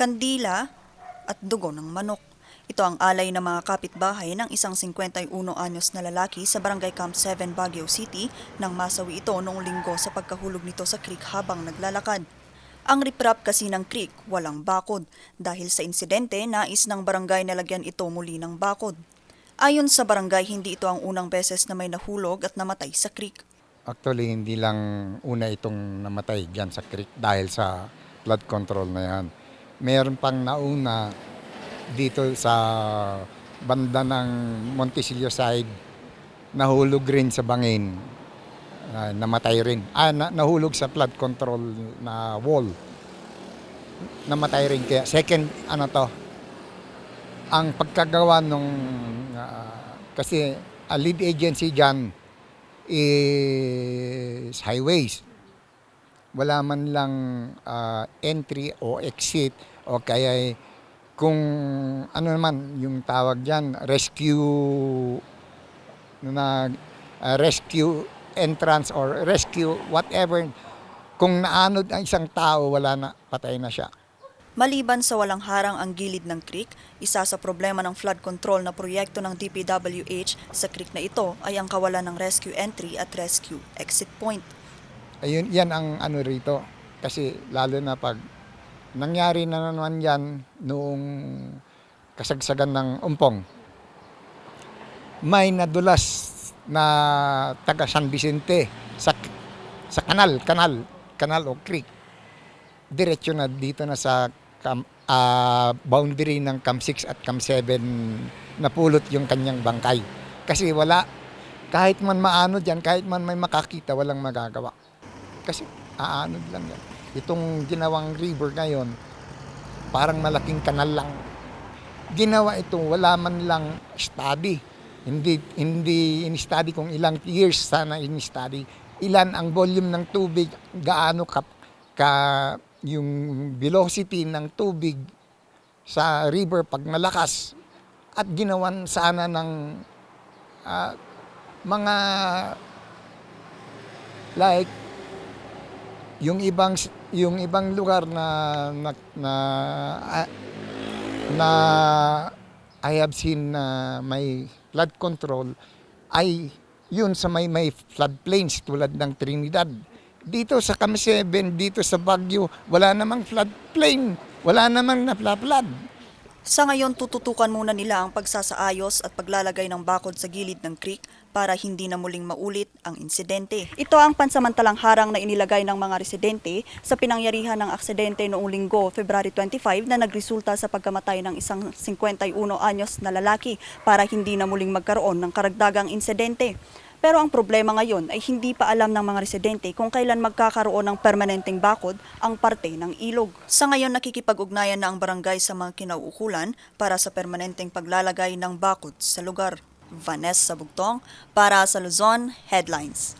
kandila at dugo ng manok. Ito ang alay ng mga kapitbahay ng isang 51 anyos na lalaki sa Barangay Camp 7, Baguio City nang masawi ito noong linggo sa pagkahulog nito sa creek habang naglalakad. Ang riprap kasi ng creek walang bakod. Dahil sa insidente, nais ng barangay na lagyan ito muli ng bakod. Ayon sa barangay, hindi ito ang unang beses na may nahulog at namatay sa creek. Actually, hindi lang una itong namatay dyan sa creek dahil sa flood control na yan. Meron pang nauna dito sa banda ng Montesillo side, nahulog rin sa bangin, Ah, namatay rin. Ah, na- nahulog sa flood control na wall. Namatay rin kaya second ano to ang pagkagawa nung ah, kasi a lead agency diyan is highways. Wala man lang ah, entry o exit o kaya kung ano naman yung tawag diyan rescue na ah, rescue entrance or rescue whatever kung naanod ang isang tao wala na patay na siya. Maliban sa walang harang ang gilid ng creek, isa sa problema ng flood control na proyekto ng DPWH sa creek na ito ay ang kawalan ng rescue entry at rescue exit point. Ayun, yan ang ano rito. Kasi lalo na pag nangyari na naman yan noong kasagsagan ng umpong, may nadulas na taga San Vicente sa sa kanal, kanal, kanal o creek. Diretso na dito na sa kam, ah, boundary ng Camp 6 at Camp 7 napulot yung kanyang bangkay. Kasi wala, kahit man maano dyan, kahit man may makakita, walang magagawa. Kasi aanod lang yan. Itong ginawang river ngayon, parang malaking kanal lang. Ginawa ito, wala man lang study. Hindi hindi in-study kung ilang years sana in-study. Ilan ang volume ng tubig, gaano ka, ka yung velocity ng tubig sa river pag malakas at ginawan sana ng ah, mga like yung ibang yung ibang lugar na na na, na I have seen na may flood control ay yun sa may may floodplains tulad ng Trinidad. Dito sa Cam 7, dito sa Baguio, wala namang floodplain. Wala namang na-flood. Sa ngayon, tututukan muna nila ang pagsasaayos at paglalagay ng bakod sa gilid ng creek para hindi na muling maulit ang insidente. Ito ang pansamantalang harang na inilagay ng mga residente sa pinangyarihan ng aksidente noong linggo, February 25, na nagresulta sa pagkamatay ng isang 51 anyos na lalaki para hindi na muling magkaroon ng karagdagang insidente. Pero ang problema ngayon ay hindi pa alam ng mga residente kung kailan magkakaroon ng permanenteng bakod ang parte ng ilog. Sa ngayon nakikipag-ugnayan na ang barangay sa mga kinauukulan para sa permanenteng paglalagay ng bakod sa lugar. Vanessa Bugtong para sa Luzon Headlines.